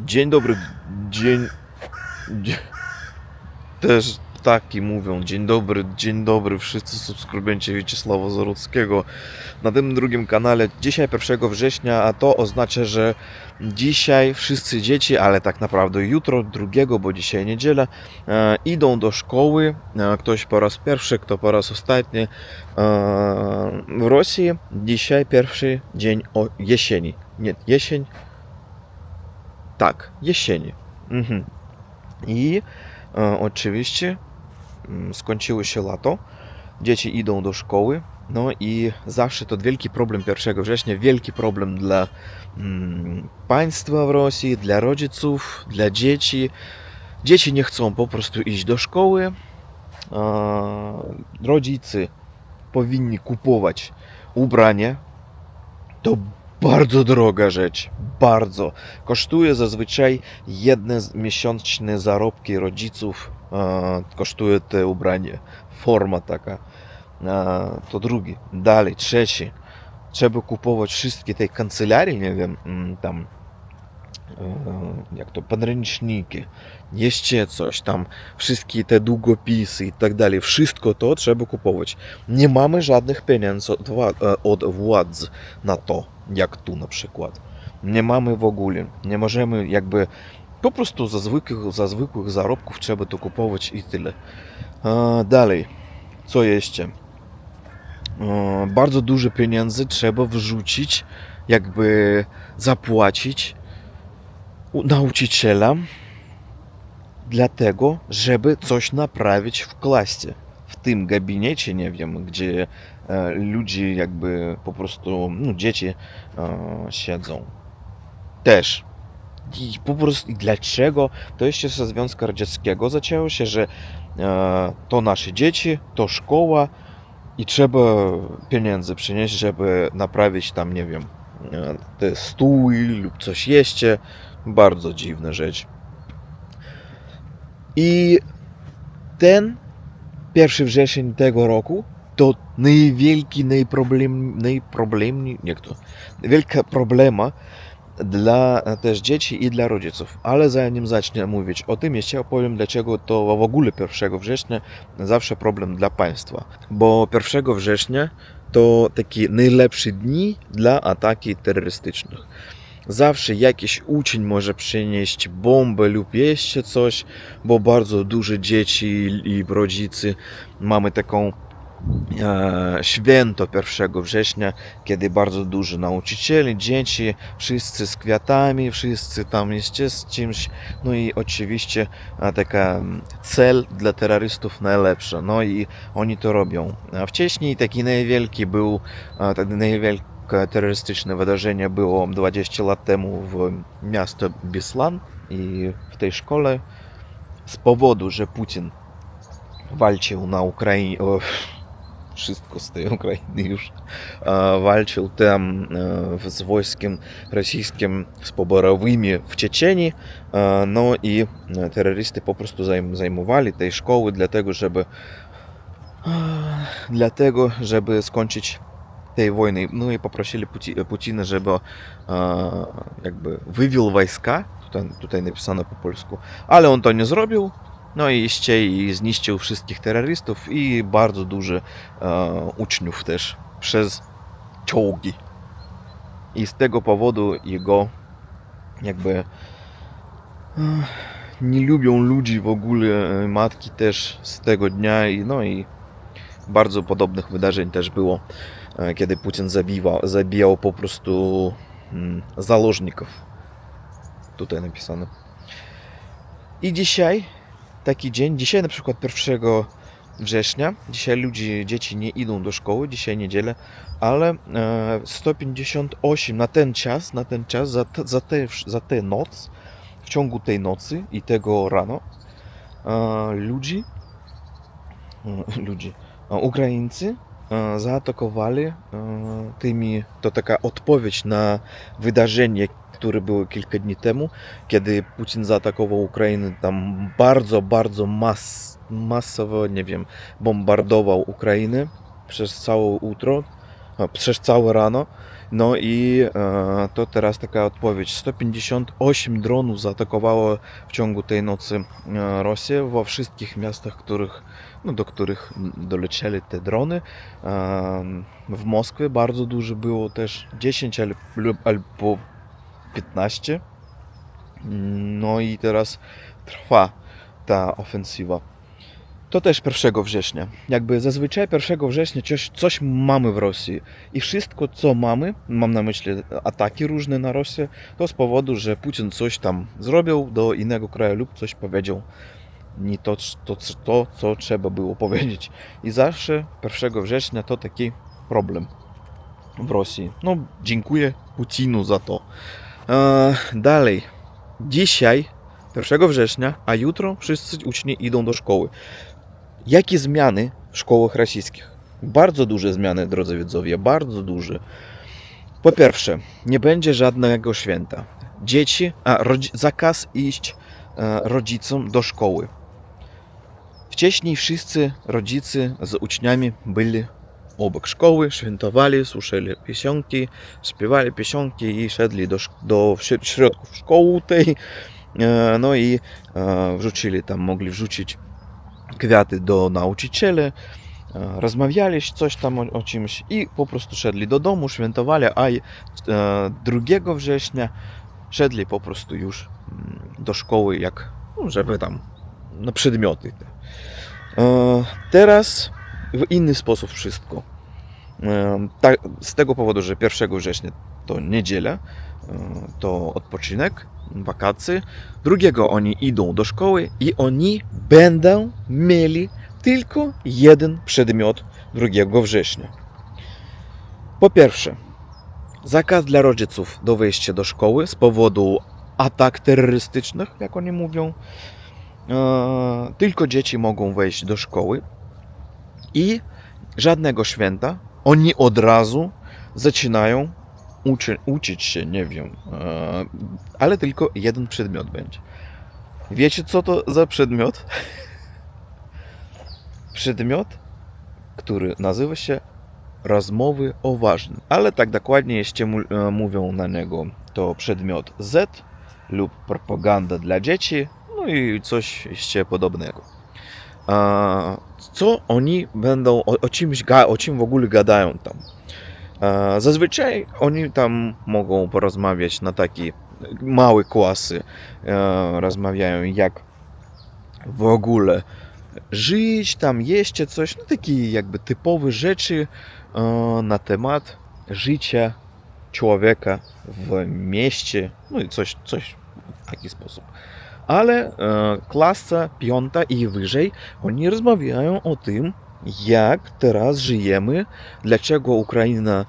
Dzień dobry, dzień... dzie- Też ptaki mówią dzień dobry, dzień dobry wszyscy subskrybenci Wieczysława Zarudzkiego na tym drugim kanale. Dzisiaj 1 września, a to oznacza, że dzisiaj wszyscy dzieci, ale tak naprawdę jutro, drugiego, bo dzisiaj niedziela, e, idą do szkoły. E, ktoś po raz pierwszy, kto po raz ostatni. E, w Rosji dzisiaj pierwszy dzień o jesieni. Nie, jesień, tak, jesieni. Mhm. I e, oczywiście mm, skończyło się lato, dzieci idą do szkoły, no i zawsze to wielki problem 1 września, wielki problem dla mm, państwa w Rosji, dla rodziców, dla dzieci. Dzieci nie chcą po prostu iść do szkoły. E, rodzice powinni kupować ubranie. To bardzo droga rzecz, bardzo. Kosztuje zazwyczaj jedne miesięczne zarobki rodziców, e, kosztuje te ubranie. Forma taka. E, to drugi. Dalej, trzeci. Trzeba kupować wszystkie tej kancelarii, nie wiem, mm, tam jak to, podręczniki, jeszcze coś tam, wszystkie te długopisy i tak dalej, wszystko to trzeba kupować. Nie mamy żadnych pieniędzy e, od władz na to, jak tu na przykład. Nie mamy w ogóle, nie możemy jakby po prostu za zwykłych, za zwykłych zarobków trzeba to kupować i tyle. E, dalej, co jeszcze? E, bardzo dużo pieniędzy trzeba wrzucić, jakby zapłacić nauczycielom, dlatego, żeby coś naprawić w klasie. W tym gabinecie, nie wiem, gdzie e, ludzie jakby po prostu, no dzieci e, siedzą. Też. I po prostu, i dlaczego? To jeszcze ze Związku Radzieckiego zaczęło się, że e, to nasze dzieci, to szkoła i trzeba pieniędzy przynieść, żeby naprawić tam, nie wiem, e, te stóły lub coś jeszcze. Bardzo dziwna rzecz. I ten 1 wrzesień tego roku to najwielki, najproblem, najproblemni, jak to, wielka problema dla też dzieci i dla rodziców. Ale zanim zacznę mówić o tym, jeszcze opowiem, dlaczego to w ogóle 1 września zawsze problem dla państwa. Bo 1 września to takie najlepsze dni dla ataki terrorystycznych. Zawsze jakiś uczeń może przynieść bombę lub jeszcze coś, bo bardzo dużo dzieci i rodzice mamy taką e, święto 1 września, kiedy bardzo dużo nauczycieli, dzieci, wszyscy z kwiatami, wszyscy tam jeszcze z czymś, no i oczywiście e, taka mm, cel dla terrorystów najlepsza, no i oni to robią. A wcześniej taki najwielki był, e, takie najwielkie terrorystyczne wydarzenie było 20 lat temu w miasto Bislan i w tej szkole z powodu, że Putin walczył na Ukrainie, wszystko z tej Ukrainy już, walczył tam z wojskiem rosyjskim, z poborowymi w Czeczenii, e, no i terroryści po prostu zajm- zajmowali tej szkoły dlatego, żeby dlatego, żeby skończyć No i poprosili Puti- Putina, żeby e, jakby wywiózł wojska, tutaj, tutaj napisano po polsku, ale on to nie zrobił, no i jeszcze i zniszczył wszystkich terrorystów i bardzo dużo e, uczniów też przez czołgi. I z tego powodu jego jakby e, nie lubią ludzi w ogóle, e, matki też z tego dnia i no i bardzo podobnych wydarzeń też było, kiedy Putin zabiwał, zabijał po prostu mm, założników. Tutaj napisane. I dzisiaj taki dzień, dzisiaj na przykład 1 września, dzisiaj ludzie, dzieci nie idą do szkoły, dzisiaj niedzielę, ale e, 158 na ten czas, na ten czas, za, za, te, za tę noc, w ciągu tej nocy i tego rano, e, ludzi, e, ludzi, e, Ukraińcy e, zaatakowali e, tymi, to taka odpowiedź na wydarzenie, które było kilka dni temu, kiedy Putin zaatakował Ukrainę, tam bardzo, bardzo mas, masowo, nie wiem, bombardował Ukrainę przez całe jutro, a, przez całe rano No i e, to teraz taka odpowiedź. 158 dronów zaatakowało w ciągu tej nocy e, Rosję we wszystkich miastach, których, no, do których dolecieli te drony. E, w Moskwie bardzo dużo było też 10 al- lub- albo 15. No i teraz trwa ta ofensywa. To też 1 września. Jakby zazwyczaj 1 września coś, coś mamy w Rosji. I wszystko, co mamy, mam na myśli ataki różne na Rosję, to z powodu, że Putin coś tam zrobił do innego kraju lub coś powiedział nie to, to, to co trzeba było powiedzieć. I zawsze 1 września to taki problem w Rosji. No, dziękuję Putinu za to. E, dalej. Dzisiaj, 1 września, a jutro wszyscy uczniowie idą do szkoły. Jakie zmiany w szkołach rosyjskich? Bardzo duże zmiany, drodzy widzowie, bardzo duże. Po pierwsze, nie będzie żadnego święta. Dzieci, a zakaz iść e, rodzicom do szkoły. Wcześniej wszyscy rodzice z uczniami byli obok szkoły, świętowali, słyszeli piosenki, śpiewali piosenki i szedli do, do środków szkoły tej. E, No i e, wrzucili tam, mogli wrzucić kwiaty do nauczyciela, e, rozmawiali coś tam o, o czymś i po prostu szedli do domu, świętowali, a i, e, 2 września szedli po prostu już mm, do szkoły, jak, no, żeby tam na przedmioty. E, Teraz w inny sposób wszystko. Z tego powodu, że 1 września to niedziela, to odpoczynek, wakacje. Drugiego oni idą do szkoły i oni będą mieli tylko jeden przedmiot 2 września. Po pierwsze, zakaz dla rodziców do wejścia do szkoły z powodu atak terrorystycznych, jak oni mówią. E, Tylko dzieci mogą wejść do szkoły i żadnego święta. Oni od razu zaczynają uczy, uczyć się, nie wiem, e, ale tylko jeden przedmiot będzie. Wiecie, co to za przedmiot? Przedmiot, który nazywa się rozmowy o ważnym, ale tak dokładnie mu- e, mówią na niego to przedmiot Z lub propaganda dla dzieci, no i coś jeszcze podobnego. A, co oni będą, o, o, czymś, o czym w ogóle gadają tam? Zazwyczaj oni tam mogą porozmawiać na takie małe klasy. e, Rozmawiają jak w ogóle żyć, tam jeszcze coś, no takie jakby typowe rzeczy e, na temat życia człowieka w mieście, no i coś, coś w taki sposób. Ale e, klasa piąta i wyżej, oni rozmawiają o tym, jak teraz żyjemy, dlaczego Ukraina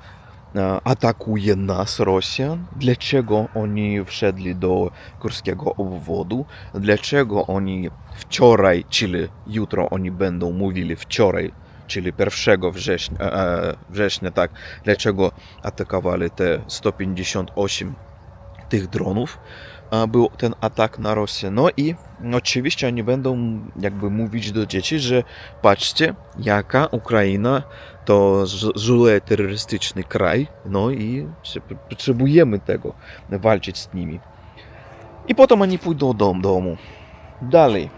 e, atakuje nas, Rosjan, dlaczego oni wszedli do Kurskiego obwodu, dlaczego oni wczoraj, czyli jutro oni będą mówili wczoraj, czyli 1 września, e, września tak, dlaczego atakowali te 158 tych dronów, był ten atak na Rosję. No i oczywiście oni będą jakby mówić do dzieci, że patrzcie, jaka Ukraina to ż- zły terrorystyczny kraj, no i potrzebujemy tego, walczyć z nimi. I potem oni pójdą do domu. Dalej.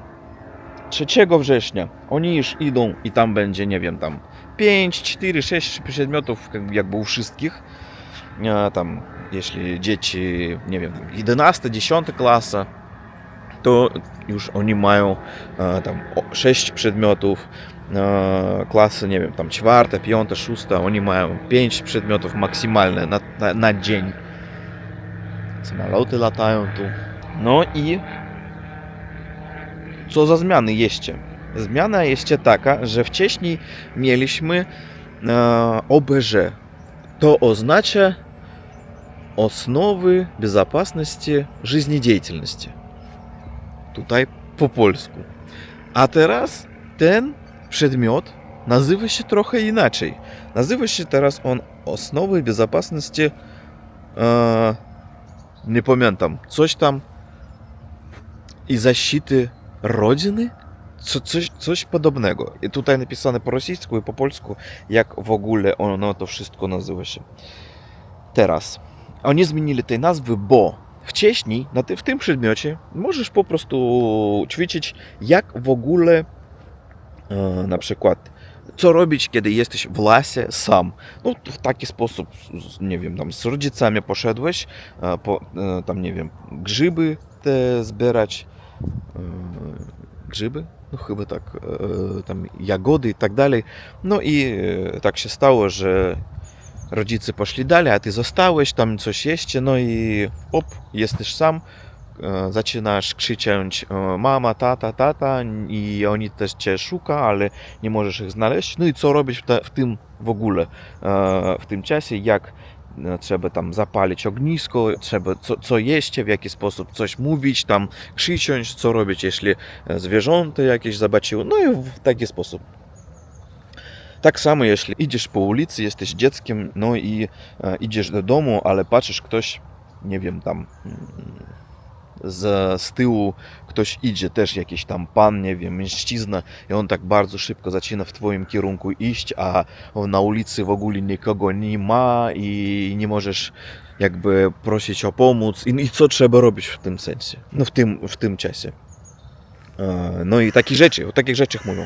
3 września oni już idą i tam będzie, nie wiem, tam 5, 4, 6 przedmiotów jak- jakby u wszystkich. Tam, jeśli dzieci, nie wiem, 11, 10 klasa, to już oni mają e, tam 6 przedmiotów. E, klasy, nie wiem, tam 4, 5, 6, oni mają 5 przedmiotów maksymalne na, na, na dzień. Samoloty latają tu. No i co za zmiany jeszcze? Zmiana jeszcze taka, że wcześniej mieliśmy e, OBŻ. To oznacza основы безопасности жизнедеятельности. Tutaj po polsku. A teraz ten przedmiot nazywa się trochę inaczej. Nazywa się teraz on Основы безопасности e, nie pamiętam, coś tam i защиты Rodziny? Co, coś, coś podobnego. I tutaj napisane po rosyjsku i po polsku, jak w ogóle ono to wszystko nazywa się. Teraz, oni zmienili tej nazwy, bo wcześniej na ty, w tym przedmiocie możesz po prostu ćwiczyć, jak w ogóle e, na przykład co robić, kiedy jesteś w lasie sam. No, w taki sposób, nie wiem, tam z rodzicami poszedłeś, e, po, e, tam, nie wiem, grzyby te zbierać, e, grzyby, no chyba tak, e, tam jagody i tak dalej. No i e, tak się stało, że rodzice poszli dalej, a ty zostałeś, tam coś jeszcze, no i op, jesteś sam, e, zaczynasz krzyczeć e, mama, tata, tata i oni też cię szuka, ale nie możesz ich znaleźć. No i co robić w, te, w tym w ogóle, e, w tym czasie, jak trzeba tam zapalić ognisko, trzeba co, co jeść, w jaki sposób coś mówić, tam krzyczeć, co robić, jeśli zwierzęta jakieś zobaczyły, no i w taki sposób. Tak samo, jeśli idziesz po ulicy, jesteś dzieckiem, no i e, idziesz do domu, ale patrzysz ktoś, nie wiem, tam mm, z, z tyłu ktoś idzie, też jakiś tam pan, nie wiem, mężczyzna i on tak bardzo szybko zaczyna w twoim kierunku iść, a na ulicy w ogóle nikogo nie ma i nie możesz jakby prosić o pomoc i, i co trzeba robić w tym sensie, no w tym, w tym czasie. E, No i takie rzeczy, o takich rzeczach mówią.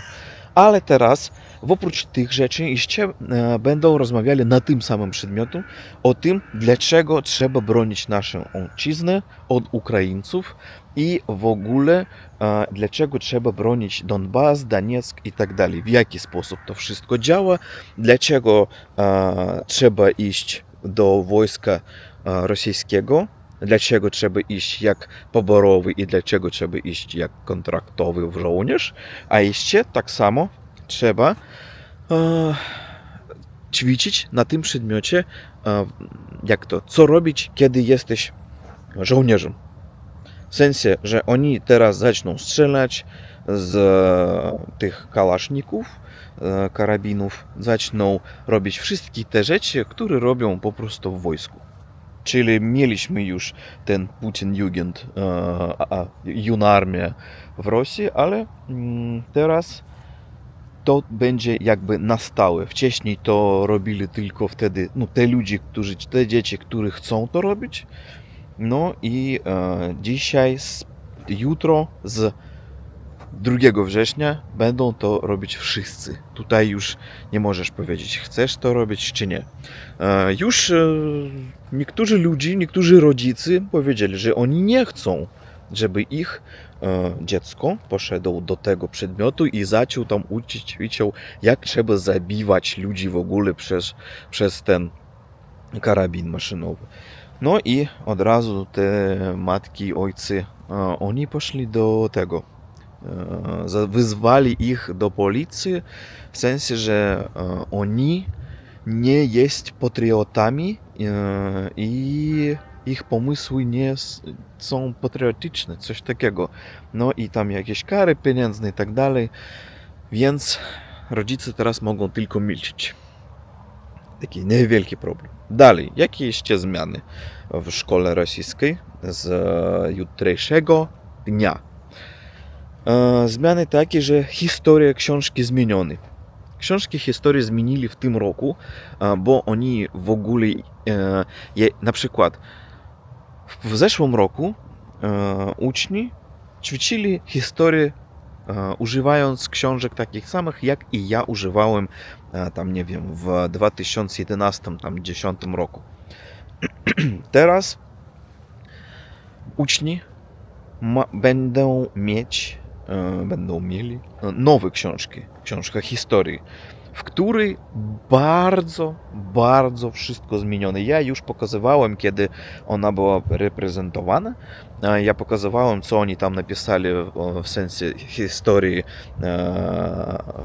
Ale teraz, oprócz tych rzeczy, jeszcze e, będą rozmawiali na tym samym przedmiotu o tym, dlaczego trzeba bronić naszą ojczyznę od Ukraińców i w ogóle e, dlaczego trzeba bronić Donbas, Donieck i tak dalej. W jaki sposób to wszystko działa, dlaczego e, trzeba iść do wojska rosyjskiego, dlaczego trzeba iść jak poborowy i dlaczego trzeba iść jak kontraktowy żołnierz, a jeszcze tak samo trzeba e, ćwiczyć na tym przedmiocie, e, jak to, co robić, kiedy jesteś żołnierzem. W sensie, że oni teraz zaczną strzelać z e, tych kalaszników, e, karabinów, zaczną robić wszystkie te rzeczy, które robią po prostu w wojsku. Czyli mieliśmy już ten Putin Jugend, e, a, w Rosji, ale mm, teraz to będzie jakby na stałe. Wcześniej to robili tylko wtedy no, te ludzie, którzy, te dzieci, które chcą to robić. No i e, dzisiaj, z, jutro, z 2 września będą to robić wszyscy. Tutaj już nie możesz powiedzieć, chcesz to robić czy nie. E, już e, niektórzy ludzie, niektórzy rodzice powiedzieli, że oni nie chcą, żeby ich e, dziecko poszedł do tego przedmiotu i zaczął tam uczyć, ćwiczył, jak trzeba zabiwać ludzi w ogóle przez, przez ten karabin maszynowy. No i od razu te matki, ojcy, oni poszli do tego. E, za- Wyzwali ich do policji, w sensie, że e, oni nie jest patriotami e, i ich pomysły nie są patriotyczne, coś takiego. No i tam jakieś kary pieniężne i tak dalej, więc rodzice teraz mogą tylko milczeć. Taki niewielki problem. Dalej, jakie jeszcze zmiany w szkole rosyjskiej z e, jutrzejszego dnia? E, Zmiany takie, że historia książki zmieniony. Książki historii zmienili w tym roku, e, bo oni w ogóle, e, na przykład w zeszłym roku uczni ćwiczyli historię używając książek takich samych, jak i ja używałem tam, nie wiem, w 2011, tam 10 roku. Teraz uczni ma, będą mieć, będą mieli. E, nowe książki, książka historii, w której bardzo, bardzo wszystko zmienione. Ja już pokazywałem, kiedy ona była reprezentowana. E, Ja pokazywałem, co oni tam napisali w, sensie historii e,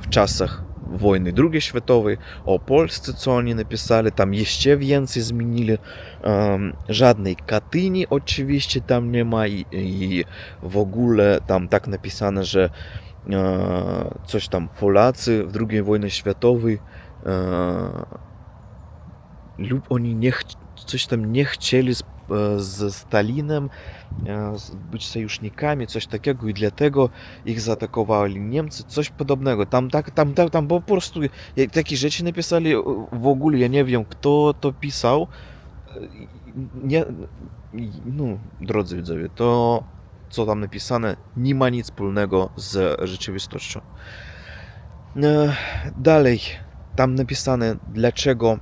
w czasach wojny II światowej, o Polsce, co oni napisali, tam jeszcze więcej zmienili. Em, Żadnej Katyni oczywiście tam nie ma i, i w ogóle tam tak napisane, że e, coś tam Polacy w II wojnie światowej e, lub oni nie coś tam nie chcieli z, e, Stalinem e, z- być sojusznikami, coś takiego i dlatego ich zaatakowali Niemcy, coś podobnego. Tam tak, tam, tam, tam po prostu takie rzeczy napisali w ogóle, ja nie wiem kto to pisał, nie, no, drodzy widzowie, to co tam napisane nie ma nic wspólnego z rzeczywistością. E, Dalej, tam napisane, dlaczego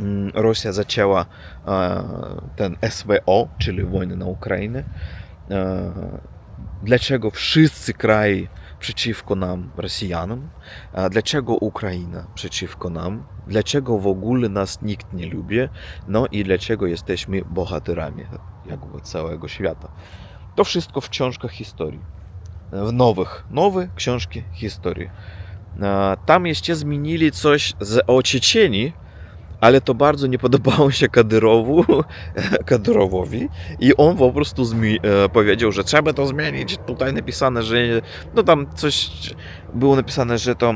mm, Rosja zaczęła e, ten SWO, czyli wojnę na Ukrainę. E, Dlaczego wszyscy kraje przeciwko nam, Rosjanom? Dlaczego Ukraina przeciwko nam? Dlaczego w ogóle nas nikt nie lubi? No i dlaczego jesteśmy bohaterami jakby całego świata? To wszystko w książkach historii. W nowych, nowe książki historii. E, Tam jeszcze zmienili coś z o ale to bardzo nie podobało się Kadyrowu, Kadyrowowi i on po prostu e, powiedział, że trzeba to zmienić. Tutaj napisane, że no tam coś było napisane, że to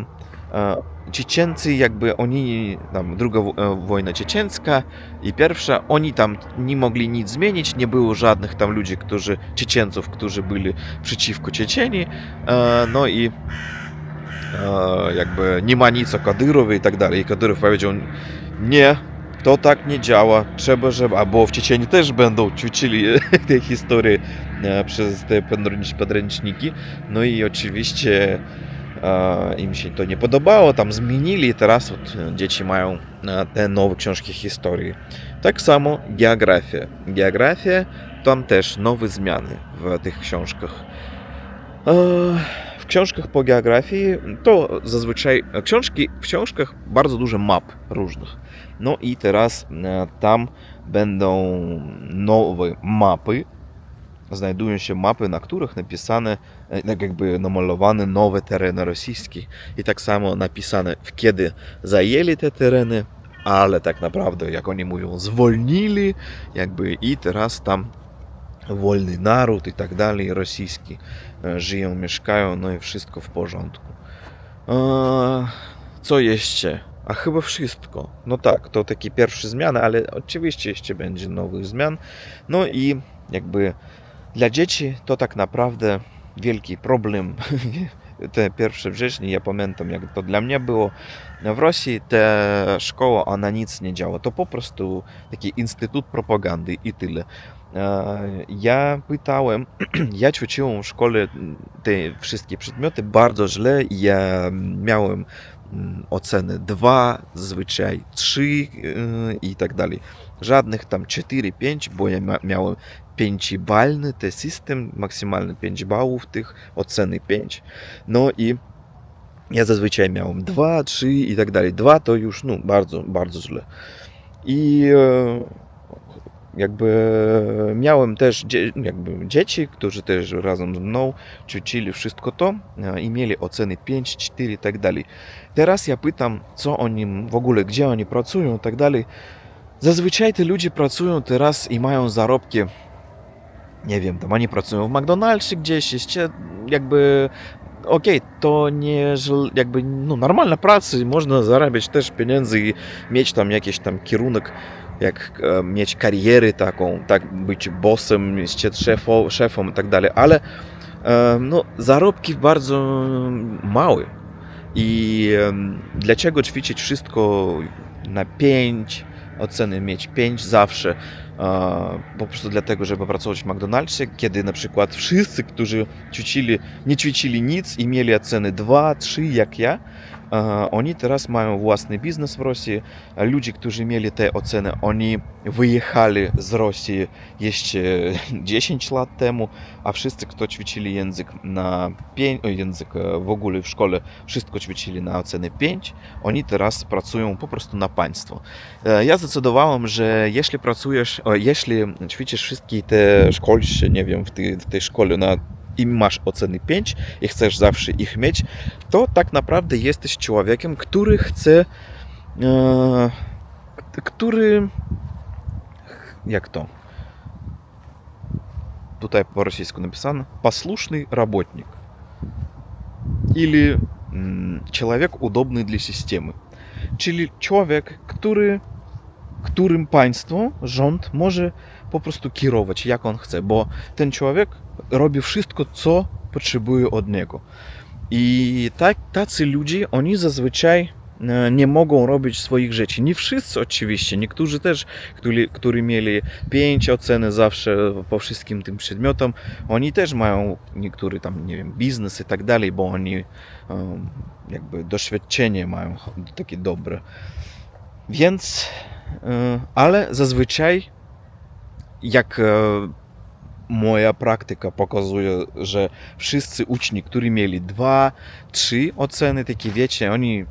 Czeczency jakby oni, tam druga e, wojna czeczeńska i pierwsza, oni tam nie mogli nic zmienić, nie było żadnych tam ludzi, którzy, Czeczeńców, którzy byli przeciwko Czeczenii, e, no i e, jakby nie ma nic o Kadyrowie i tak dalej. I Kadyrow powiedział, nie, to tak nie działa, trzeba, żeby, albo w Czeczeniu też będą ćwiczyli te historie przez te podręcz- podręczniki, no i oczywiście im się to nie podobało, tam zmienili i teraz od dzieci mają e, te nowe książki historii. Tak samo geografia. Geografia, tam też nowe zmiany w tych książkach. E, W książkach po geografii to zazwyczaj książki, w książkach bardzo dużo map różnych. No i teraz e, tam będą nowe mapy. Znajdują się mapy, na których napisane, e, tak jakby namalowane nowe tereny rosyjskie. I tak samo napisane, w kiedy zajęli te tereny, ale tak naprawdę, jak oni mówią, zwolnili, jakby i teraz tam wolny naród i tak dalej, rosyjski, e, żyją, mieszkają, no i wszystko w porządku. Co jeszcze? A chyba wszystko. No tak, to takie pierwsze zmiany, ale oczywiście jeszcze będzie nowych zmian. No i jakby dla dzieci to tak naprawdę wielki problem. Te pierwsze września, ja pamiętam jak to dla mnie było. W Rosji ta szkoła, ona nic nie działa. To po prostu taki instytut propagandy i tyle. E, Ja pytałem, ja ćwiczyłem w szkole te wszystkie przedmioty bardzo źle. Ja miałem mm, oceny 2, zazwyczaj 3 yy, i tak dalej. Żadnych tam 4, 5, bo ja mia- miałem 5-balny ten system, maksymalny 5 bałów, tych oceny 5. No i ja zazwyczaj miałem 2, 3 i tak dalej. 2 to już no, bardzo, bardzo źle. I e, jakby miałem też jakby dzieci, którzy też razem ze mną ćwiczyli wszystko to e, i mieli oceny 5, 4 i tak dalej. Teraz ja pytam, co oni w ogóle, gdzie oni pracują i tak dalej. Zazwyczaj te ludzie pracują teraz i mają zarobki, nie wiem, tam oni pracują w McDonald'sie gdzieś, jeszcze jakby okej, to nie jakby no, normalna praca, można zarabiać też pieniędzy i mieć tam jakiś tam kierunek, jak e, mieć karierę taką, tak być bossem, być szefo, szefą i tak dalej, ale e, no, zarobki bardzo małe. I em, dlaczego ćwiczyć wszystko na 5, oceny mieć 5 zawsze? Po prostu dlatego, żeby pracować w McDonald'sie, kiedy na przykład wszyscy, którzy ćwiczyli, nie ćwiczyli nic i mieli oceny 2, 3 jak ja, teraz mają własny biznes w Rosji. A Ludzie, którzy mieli te oceny, oni wyjechali z Rosji jeszcze 10 lat temu, a wszyscy, kto ćwiczyli język na 5, o, język e, w ogóle w szkole, wszystko ćwiczyli na oceny 5, oni teraz pracują po prostu na państwo. E, Ja zdecydowałem, że jeśli pracujesz, o, jeśli ćwiczysz wszystkie te szkolsze, nie wiem, w tej, w tej szkole na i masz oceny 5 i chcesz zawsze ich mieć, to tak naprawdę jesteś człowiekiem, który chce, e, k- który, jak to? Tutaj po rosyjsku napisane, послушный работник. Или м, человек удобный для системы. Czyli człowiek, który, którym państwo, rząd może po prostu kierować jak on chce, bo ten człowiek robi wszystko, co potrzebuje od niego. I tak, tacy ludzie, oni zazwyczaj e, nie mogą robić swoich rzeczy. Nie wszyscy oczywiście, niektórzy też, którzy, którzy mieli 5 oceny zawsze po wszystkim tym przedmiotom, oni też mają niektóry tam, nie wiem, biznes i tak dalej, bo oni em, jakby doświadczenie mają takie dobre. Więc, e, ale zazwyczaj jak e, moja praktyka pokazuje, że wszyscy uczni, którzy mieli dwa, trzy oceny, takie wiecie, oni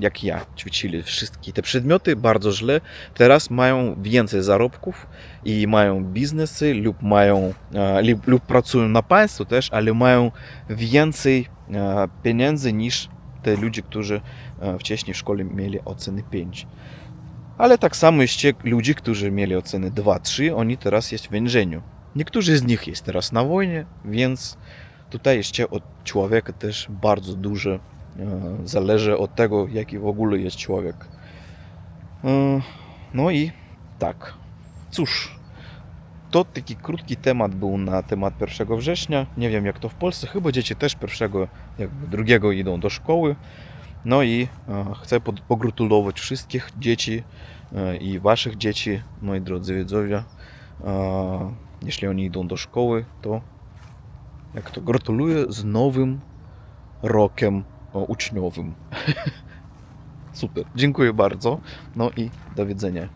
jak ja ćwiczyli wszystkie te przedmioty bardzo źle, teraz mają więcej zarobków i mają biznesy lub mają e, lub, lub pracują na państwo też, ale mają więcej e, pieniędzy niż te ludzie, którzy wcześniej w szkole mieli oceny 5. Ale tak samo jeszcze ludzie, którzy mieli oceny 2-3, oni teraz jest w więzieniu. Niektórzy z nich jest teraz na wojnie, więc tutaj jeszcze od człowieka też bardzo dużo e, zależy od tego, jaki w ogóle jest człowiek. E, No i tak. Cóż, to taki krótki temat był na temat 1 września. Nie wiem jak to w Polsce, chyba dzieci też pierwszego, jakby drugiego idą do szkoły. No i e, chcę pogratulować wszystkich dzieci e, i waszych dzieci, moi drodzy widzowie. E, Jeśli oni idą do szkoły, to jak to gratuluję z nowym rokiem uczniowym. Super, dziękuję bardzo. No i do widzenia.